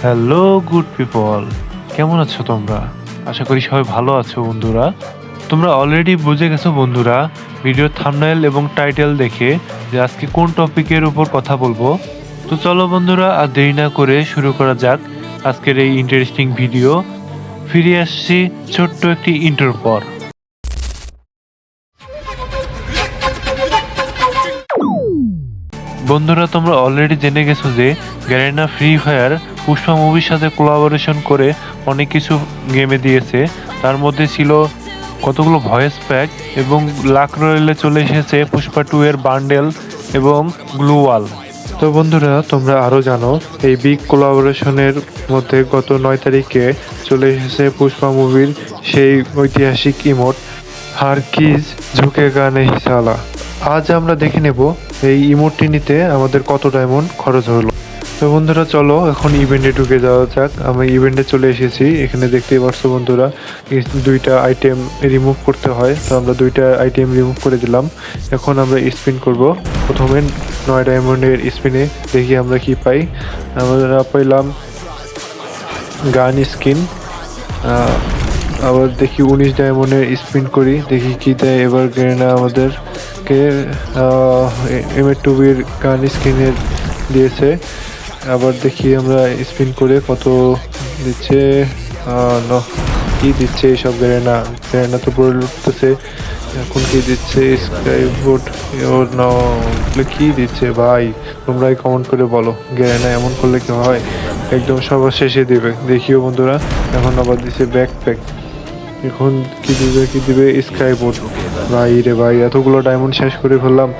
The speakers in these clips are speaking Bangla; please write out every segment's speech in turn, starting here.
হ্যালো গুড পিপল কেমন আছো তোমরা? আশা করি সবাই ভালো আছো বন্ধুরা। তোমরা অলরেডি বুঝে গেছো বন্ধুরা ভিডিও থাম্বনেল এবং টাইটেল দেখে যে আজকে কোন টপিকের উপর কথা বলব। তো চলো বন্ধুরা, আর দেরি না করে শুরু করা যাক আজকের এই ইন্টারেস্টিং ভিডিও ফিরে আসছি ছোট্ট একটি ইন্টার পর। বন্ধুরা, তোমরা অলরেডি জেনে গেছো যে গ্যারেনা ফ্রি ফায়ার পুষ্পা মুভির সাথে কোলাবোরেশন করে অনেক কিছু গেমে দিয়েছে। তার মধ্যে ছিল কতগুলো ভয়েস প্যাক এবং লাক রয়েলে চলে এসেছে পুষ্পা টু এর বান্ডেল এবং গ্লু ওয়াল তো বন্ধুরা, তোমরা আরও জানো, এই বিগ কোলাবোরেশনের মধ্যে গত নয় তারিখে চলে এসেছে পুষ্পা মুভির সেই ঐতিহাসিক ইমোট হার কিজ ঝুঁকে গানে হিসালা। আজ আমরা দেখে নেব, এই ইমোটটি নিতে আমাদের কত ডায়মন্ড খরচ হলো। তো বন্ধুরা, চলো এখন ইভেন্টে ঢুকে যাওয়া যাক। আমি ইভেন্টে চলে এসেছি। এখানে দেখতেই পাচ্ছ বন্ধুরা দুইটা আইটেম রিমুভ করতে হয়। তো আমরা দুইটা আইটেম রিমুভ করে দিলাম। এখন আমরা স্পিন করব। প্রথমে নয় ডায়মন্ডের স্পিনে দেখি আমরা কি পাই। আমরা পাইলাম গান স্কিন। আবার দেখি উনিশ ডায়মন্ডের স্পিন করি। দেখি কি দেয় এবার গেনা আমাদেরকে এম এ টুবির গান স্কিনের দিয়েছে। আবার দেখি আমরা স্পিন করে কত দিচ্ছে? কি দিচ্ছে এইসব গেরেনা গেরেনা তো পড়ে লুটতেছে এখন কি দিচ্ছে স্কাই বোট ওর ন কি দিচ্ছে ভাই? তোমরাই কমেন্ট করে বলো। গেরেনা এমন করলে কি হয়? একদম সবার শেষে দিবে। দেখিও বন্ধুরা, এখন আবার দিচ্ছে ব্যাকপ্যাক এখন কি দিবে কি দিবে? স্কাই বোট ভাই রে ভাই, এতগুলো ডায়মন্ড শেষ করে ফেললাম।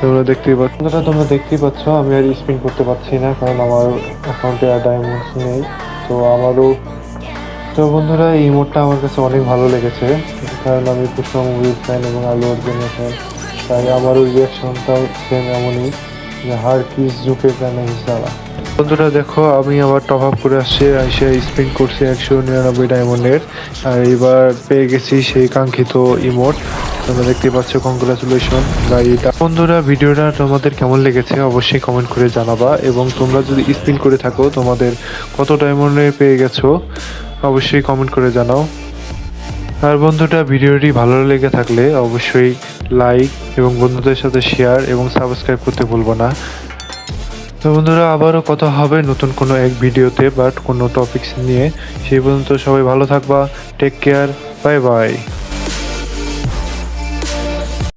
তোমরা দেখতেই পাচ্ছ। বন্ধুরা তোমরা দেখতেই পাচ্ছ, আমি আর স্পিন করতে পারছি না, কারণ আমার অ্যাকাউন্টে আর ডায়মন্ডস নেই। তো আমারও, তো বন্ধুরা, এই মোডটা আমার কাছে অনেক ভালো লেগেছে। কারণ আমি পুষ্পা মুভির ফ্যান এবং আলু অর্জুনের ফ্যান তাই আমারও রিয়াকশনটাও সেম এমনই, যে হার কিস ঝুঁকে কেন হিসাবা বন্ধুরা, দেখো, আমি আবার টপ আপ করে আসছি, এসে স্পিন করছি একশো নিরানব্বই ডায়মন্ডের আর এবার পেয়ে গেছি সেই কাঙ্ক্ষিত ইমোট তোমরা দেখতে পাচ্ছ কংগ্রাচুলেশন গাড়িটা। বন্ধুরা, ভিডিওটা তোমাদের কেমন লেগেছে অবশ্যই কমেন্ট করে জানাবা এবং তোমরা যদি স্পিন করে থাকো, তোমাদের কত ডায়মন্ডে পেয়ে গেছো, অবশ্যই কমেন্ট করে জানাও। আর বন্ধুটা ভিডিওটি ভালো লেগে থাকলে অবশ্যই লাইক এবং বন্ধুদের সাথে শেয়ার এবং সাবস্ক্রাইব করতে ভুলবো না। তো বন্ধুরা, আবারও কথা হবে নতুন কোনো এক ভিডিওতে বাট কোনো টপিকস নিয়ে। সেই পর্যন্ত সবাই ভালো থাকবা টেক কেয়ার বাই বাই